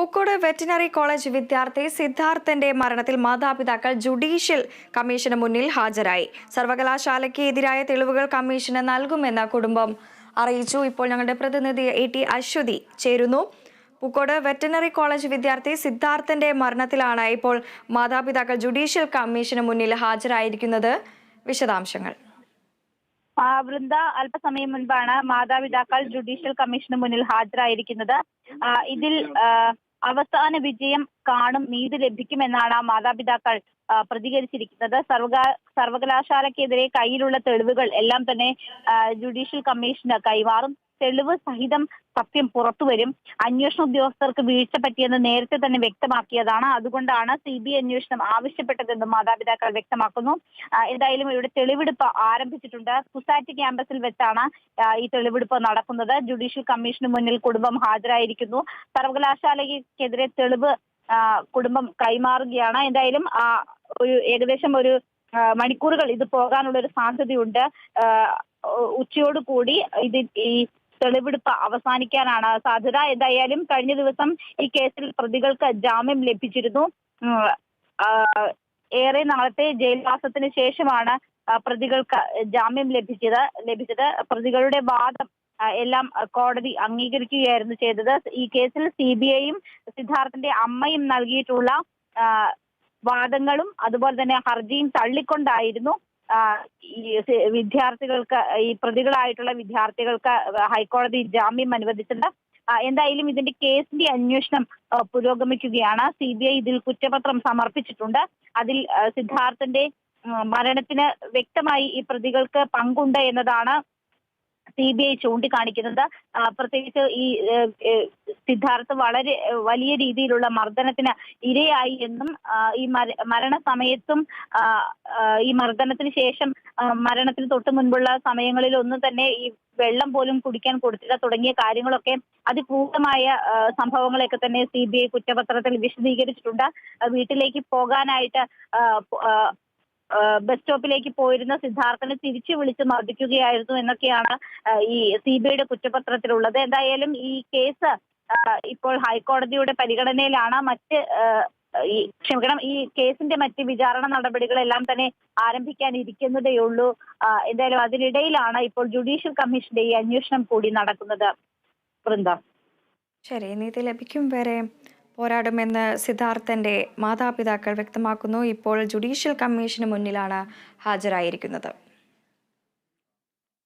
Pookode veterinary college വിദ്യാർത്ഥി സിദ്ധാർത്ഥന്റെ മരണത്തിൽ മാതാപിതാക്കൾ ജുഡീഷ്യൽ കമ്മീഷന് മുന്നിൽ ഹാജരായി. സർവകലാശാലയ്ക്ക് എതിരായ തെളിവുകൾ കമ്മീഷന് നൽകുമെന്ന് കുടുംബം അറിയിച്ചു. ഇപ്പോൾ ഞങ്ങളുടെ പ്രതിനിധി എ ടി അശ്വതി ചേരുന്നു. പൂക്കോട് വെറ്റിനറി കോളേജ് വിദ്യാർത്ഥി സിദ്ധാർത്ഥന്റെ മരണത്തിലാണ് ഇപ്പോൾ മാതാപിതാക്കൾ ജുഡീഷ്യൽ കമ്മീഷന് മുന്നിൽ ഹാജരായിരിക്കുന്നത്. വിശദാംശങ്ങൾ. വൃന്ദ അല്പസമയം മുൻപാണ് മാതാപിതാക്കൾ ജുഡീഷ്യൽ കമ്മീഷന് മുന്നിൽ ഹാജരായിരിക്കുന്നത്. ഇതിൽ അവസാന വിജയം കാണും നീതി ലഭിക്കുമെന്നാണ് ആ മാതാപിതാക്കൾ പ്രതികരിച്ചിരിക്കുന്നത്. സർവകാ സർവകലാശാലക്കെതിരെ കയ്യിലുള്ള തെളിവുകൾ എല്ലാം തന്നെ ജുഡീഷ്യൽ കമ്മീഷന് കൈമാറും. തെളിവ് സഹിതം സത്യം പുറത്തുവരും അന്വേഷണ ഉദ്യോഗസ്ഥർക്ക് വീഴ്ച പറ്റിയെന്ന് നേരത്തെ തന്നെ വ്യക്തമാക്കിയതാണ്. അതുകൊണ്ടാണ് സി ബി അന്വേഷണം ആവശ്യപ്പെട്ടതെന്ന് മാതാപിതാക്കൾ വ്യക്തമാക്കുന്നു. എന്തായാലും ഇവിടെ തെളിവെടുപ്പ് ആരംഭിച്ചിട്ടുണ്ട്. കുസാറ്റ് ക്യാമ്പസിൽ വെച്ചാണ് ഈ തെളിവെടുപ്പ് നടക്കുന്നത്. ജുഡീഷ്യൽ കമ്മീഷന് മുന്നിൽ കുടുംബം ഹാജരായിരിക്കുന്നു. സർവകലാശാലയ്ക്കെതിരെ തെളിവ് കുടുംബം കൈമാറുകയാണ്. എന്തായാലും ആ, ഒരു ഏകദേശം ഒരു മണിക്കൂറുകൾ ഇത് പോകാനുള്ള ഒരു സാധ്യതയുണ്ട് ഉച്ചയോടുകൂടി ഇത് ഈ തെളിവെടുപ്പ് അവസാനിക്കാനാണ് സാധ്യത. എന്തായാലും കഴിഞ്ഞ ദിവസം ഈ കേസിൽ പ്രതികൾക്ക് ജാമ്യം ലഭിച്ചിരുന്നു. ഏറെ നാളത്തെ ജയിൽവാസത്തിന് ശേഷമാണ് പ്രതികൾക്ക് ജാമ്യം ലഭിച്ചത്. ലഭിച്ചത്. പ്രതികളുടെ വാദം എല്ലാം കോടതി അംഗീകരിക്കുകയായിരുന്നു ചെയ്തത്. ഈ കേസിൽ സി ബി ഐയും സിദ്ധാർത്ഥന്റെ അമ്മയും നൽകിയിട്ടുള്ള വാദങ്ങളും അതുപോലെ തന്നെ ഹർജിയും തള്ളിക്കൊണ്ടായിരുന്നു. വിദ്യാർത്ഥികൾക്ക് ഈ പ്രതികളായിട്ടുള്ള വിദ്യാർത്ഥികൾക്ക് ഹൈക്കോടതി ജാമ്യം അനുവദിച്ചത് എന്തായാലും ഇതിന്റെ കേസിന്റെ അന്വേഷണം പുരോഗമിക്കുകയാണ്. സി ബി ഐ ഇതിൽ കുറ്റപത്രം സമർപ്പിച്ചിട്ടുണ്ട്. അതിൽ സിദ്ധാർത്ഥന്റെ മരണത്തിന് വ്യക്തമായി ഈ പ്രതികൾക്ക് പങ്കുണ്ട് എന്നതാണ് സി ബി ഐ ചൂണ്ടിക്കാണിക്കുന്നത്. പ്രത്യേകിച്ച് ഈ സിദ്ധാർത്ഥ് വളരെ വലിയ രീതിയിലുള്ള മർദ്ദനത്തിന് ഇരയായി എന്നും ഈ മര- മരണസമയത്തും ഈ മർദ്ദനത്തിന് ശേഷം മരണത്തിന് തൊട്ട് മുൻപുള്ള സമയങ്ങളിൽ ഒന്നും തന്നെ ഈ വെള്ളം പോലും കുടിക്കാൻ കൊടുത്തില്ല തുടങ്ങിയ കാര്യങ്ങളൊക്കെ അതിക്രൂരമായ സംഭവങ്ങളൊക്കെ തന്നെ സി ബി ഐ കുറ്റപത്രത്തിൽ വിശദീകരിച്ചിട്ടുണ്ട്. വീട്ടിലേക്ക് പോകാനായിട്ട് ബസ് സ്റ്റോപ്പിലേക്ക് പോയിരുന്ന സിദ്ധാർത്ഥനെ തിരിച്ചു വിളിച്ച് മർദ്ദിക്കുകയായിരുന്നു എന്നൊക്കെയാണ് ഈ സി ബി ഐയുടെ കുറ്റപത്രത്തിലുള്ളത്. എന്തായാലും ഈ കേസ് ഇപ്പോൾ ഹൈക്കോടതിയുടെ പരിഗണനയിലാണ്. മറ്റ് ഈ ക്ഷമിക്കണം ഈ കേസിന്റെ മറ്റ് വിചാരണ നടപടികളെല്ലാം തന്നെ ആരംഭിക്കാൻ ആ, എന്തായാലും അതിനിടയിലാണ് ഇപ്പോൾ ജുഡീഷ്യൽ കമ്മീഷന്റെ ഈ അന്വേഷണം കൂടി നടക്കുന്നത്. വൃന്ദ. ശരി നീതി ലഭിക്കും. വരെ പോരാടുമെന്ന് സിദ്ധാർത്ഥന്റെ മാതാപിതാക്കൾ വ്യക്തമാക്കുന്നു. ഇപ്പോൾ ജുഡീഷ്യൽ കമ്മീഷന് മുന്നിലാണ് ഹാജരായിരിക്കുന്നത്.